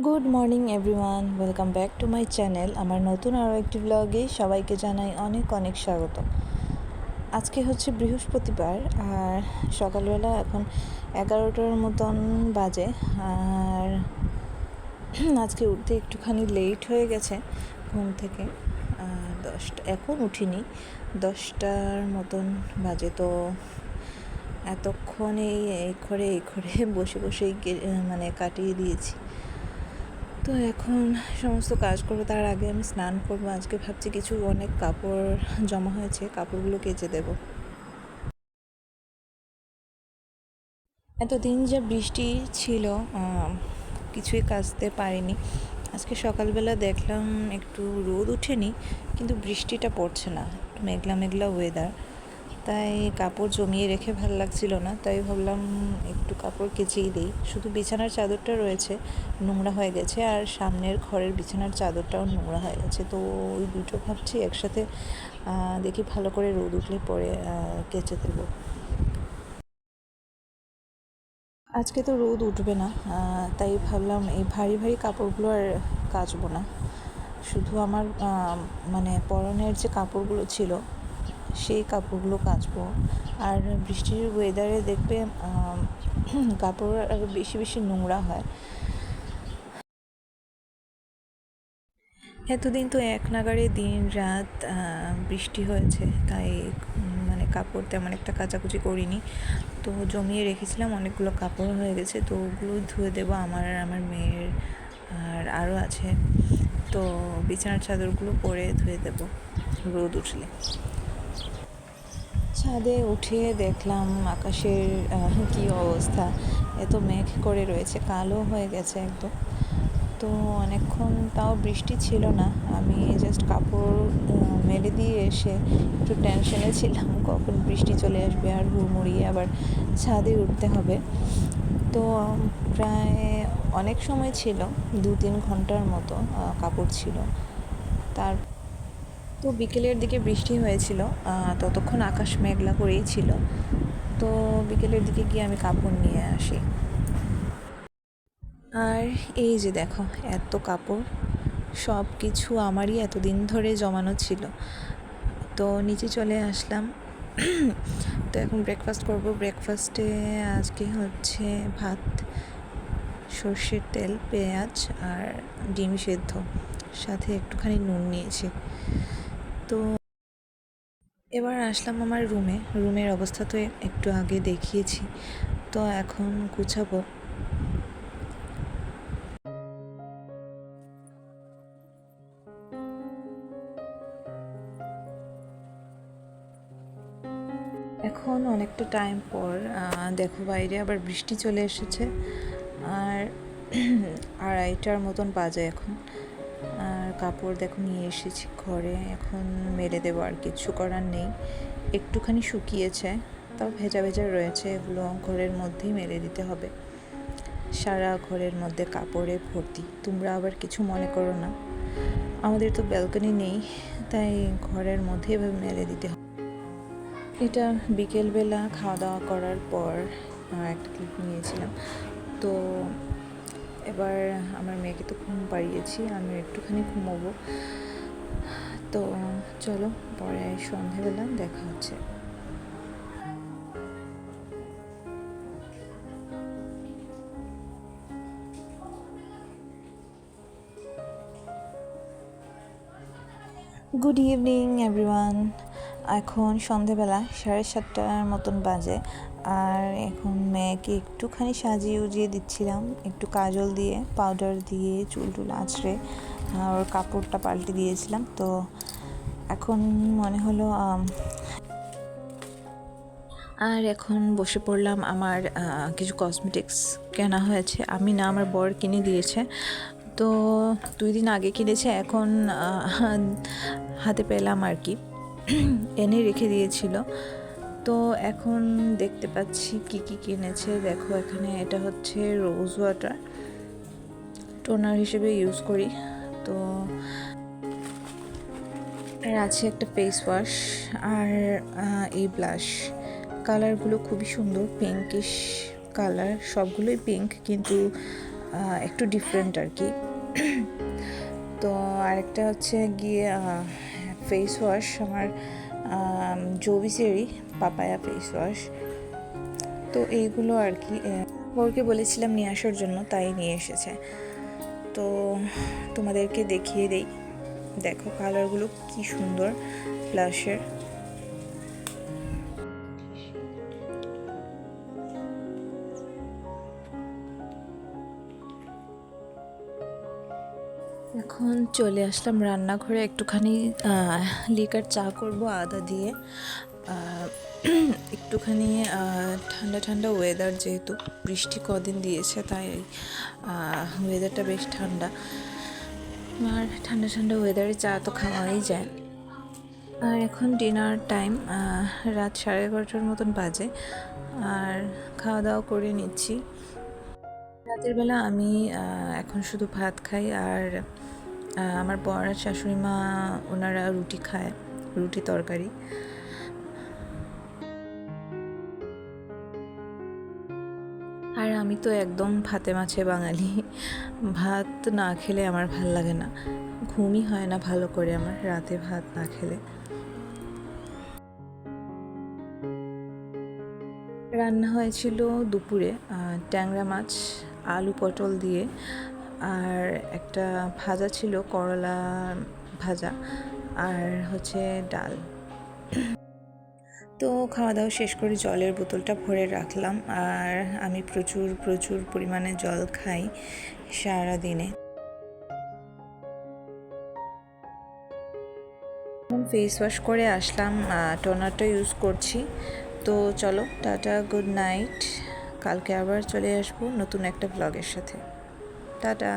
Good morning everyone welcome back to my channel আমার নতুন আরও একটি ব্লগে সবাইকে জানাই অনেক অনেক স্বাগত আজকে হচ্ছে বৃহস্পতিবার, আর সকালবেলা এখন এগারোটার মতন বাজে, আর আজকে উঠতে একটুখানি লেট হয়ে গেছে ঘুম থেকে দশটা, এখন উঠিনি, দশটার মতন বাজে। তো এতক্ষণ এই এই ঘরে এই ঘরে বসে বসেই মানে কাটিয়ে দিয়েছি। তো এখন সমস্ত কাজ করব তার আগে আমি স্নান করব। আজকে ভাবছি কিছু অনেক কাপড় জমা হয়েছে, কাপড়গুলো কেচে দেব। এতদিন যে বৃষ্টি ছিল কিছুই কাচতে পারিনি। আজকে সকালবেলা দেখলাম একটু রোদ ওঠেনি কিন্তু বৃষ্টিটা পড়ছে না, একটু মেঘলা মেঘলা ওয়েদার তাই কাপড় জমিয়ে রেখে ভালো লাগছিল না, তাই ভাবলাম একটু কাপড় কেচেই দিই। শুধু বিছানার চাদরটা রয়েছে, নোংরা হয়ে গেছে, আর সামনের ঘরের বিছানার চাদরটাও নোংরা হয়ে গেছে। তো ওই দুটো ভাবছি একসাথে দেখি ভালো করে রোদ উঠলে পরে কেচে দেবো আজকে তো রোদ উঠবে না তাই ভাবলাম এই ভারী ভারী কাপড়গুলো আর কাচবো না। শুধু আমার মানে পরনের যে কাপড়গুলো ছিল সেই কাপড়গুলো কাচবো। আর বৃষ্টির ওয়েদারে দেখবে কাপড় আরও বেশি বেশি নোংরা হয়। এতদিন তো এক নাগারে দিন রাত বৃষ্টি হয়েছে। তাই মানে কাপড় তেমন একটা কাচাকুচি করিনি। তো জমিয়ে রেখেছিলাম, অনেকগুলো কাপড় হয়ে গেছে। তো ওগুলো ধুয়ে দেবো। আমার আর আমার মেয়ের আর আরও আছে। তো বিছানার চাদরগুলো পরে ধুয়ে দেবো। রোদ উঠলে। ছাদে উঠে দেখলাম আকাশের কী অবস্থা। এত মেঘ করে রয়েছে, কালো হয়ে গেছে একদম। তো অনেকক্ষণ তাও বৃষ্টি ছিল না। আমি জাস্ট কাপড় মেলে দিয়ে এসে একটু টেনশনে ছিলাম, কখন বৃষ্টি চলে আসবে আর হুড়মুড়িয়ে আবার ছাদে উঠতে হবে। তো প্রায় অনেক সময় ছিল দু তিন ঘণ্টার মতো কাপড় ছিল। তার তো বিকেলের দিকে বৃষ্টি হয়েছিল ততক্ষণ আকাশ মেঘলা করেই ছিল। তো বিকেলের দিকে গিয়ে আমি কাপড় নিয়ে আসি। আর এই যে দেখো, এত কাপড় সব কিছু আমারই এতদিন ধরে জমানো ছিল। তো নিচে চলে আসলাম। তো এখন ব্রেকফাস্ট করব। ব্রেকফাস্টে আজকে হচ্ছে ভাত, সর্ষের তেল, পেঁয়াজ আর ডিম সেদ্ধ। সাথে একটুখানি নুন নিয়েছি। তো এবার আসলাম আমার রুমে। রুমের অবস্থা তো একটু আগে দেখিয়েছি। তো এখন গুছাবো। এখন অনেকটা টাইম পর দেখো বাইরে আবার বৃষ্টি চলে এসেছে। আর আড়াইটার মতন বাজে এখন। কাপড় দেখো নিয়ে এসেছি ঘরে, এখন মেলে দেবো আর কিছু করার নেই। একটুখানি শুকিয়েছে, তাও ভেজা ভেজা রয়েছে, এগুলো ঘরের মধ্যেই মেলে দিতে হবে। সারা ঘরের মধ্যে কাপড়ে ভর্তি, তোমরা আবার কিছু মনে করো না। আমাদের তো ব্যালকনি নেই, তাই ঘরের মধ্যে এভাবে মেলে দিতে হবে। এটা বিকেলবেলা খাওয়া দাওয়া করার পর একটা ক্লিপ নিয়েছিলাম। তো এবার আমার মেয়েকে তো ঘুম পাড়িয়েছি আমি একটুখানি ঘুমোবো। তো চলো, পরে সন্ধেবেলা দেখা হচ্ছে। গুড ইভিনিং এভরিওয়ান এখন সন্ধেবেলা সাড়ে সাতটার মতন বাজে। আর এখন মেয়েকে একটুখানি সাজিয়ে উজিয়ে দিচ্ছিলাম, একটু কাজল দিয়ে পাউডার দিয়ে, চুল টুল আঁচড়ে ওর কাপড়টা পাল্টে দিয়েছিলাম। তো এখন মনে হলো আর এখন বসে পড়লাম আমার কিছু কসমেটিক্স কেনা হয়েছে। আমি না আমার বর কিনে দিয়েছে। তো দুই দিন আগে কিনেছে, এখন হাতে পেলাম আর কি। এনে রেখে দিয়েছিল। তো এখন দেখতে পাচ্ছি কি কি কিনেছে। দেখো এখানে এটা হচ্ছে রোজ ওয়াটার টোনার হিসেবে ইউজ করি। তো আর আছে একটা ফেস ওয়াশ আর এই ব্লাশ কালারগুলো খুবই সুন্দর পিঙ্কিশ কালার সবগুলোই পিঙ্ক কিন্তু একটু ডিফারেন্ট আর কি। তো আরেকটা হচ্ছে গিয়ে ফেস ওয়াশ আমার জোবিসেরই পাপায়া ফেস ওয়াশ তো এইগুলো আর কি ওরকে বলেছিলাম নিয়ে আসার জন্য, তাই নিয়ে এসেছে। তো তোমাদেরকে দেখিয়ে দেই। দেখো কালারগুলো কি সুন্দর ব্লাশের এখন চলে আসলাম রান্নাঘরে একটুখানি লিকার চা করব আদা দিয়ে। একটুখানি ঠান্ডা ঠান্ডা ওয়েদার যেহেতু, বৃষ্টি কদিন দিয়েছে তাই ওয়েদারটা বেশ ঠান্ডা। আর ঠান্ডা ঠান্ডা ওয়েদারে চা তো খাওয়াই যায়। আর এখন ডিনার টাইম রাত সাড়ে এগারোটার মতন বাজে। আর খাওয়া দাওয়া করে নিচ্ছি। রাতের বেলা আমি এখন শুধু ভাত খাই আর আমার বর আর শাশুড়ি মা, ওনারা রুটি খায়, রুটি তরকারি। আর আমি তো একদম ভাতে মাছে বাঙালি। ভাত না খেলে আমার ভালো লাগে না। ঘুমই হয় না ভালো করে আমার, রাতে ভাত না খেলে। রান্না হয়েছিল দুপুরে ট্যাংরা মাছ, আলু পটল দিয়ে আর একটা ভাজা ছিল করলা ভাজা আর হচ্ছে ডাল। তো খাওয়া দাওয়া শেষ করে জলের বোতলটা ভরে রাখলাম আর আমি প্রচুর প্রচুর পরিমাণে জল খাই সারা দিনে ফেস ওয়াশ করে আসলাম টোনারটা ইউজ করছি। তো চলো, টাটা গুড নাইট কালকে আবার চলে আসব নতুন একটা ব্লগের সাথে। টাটা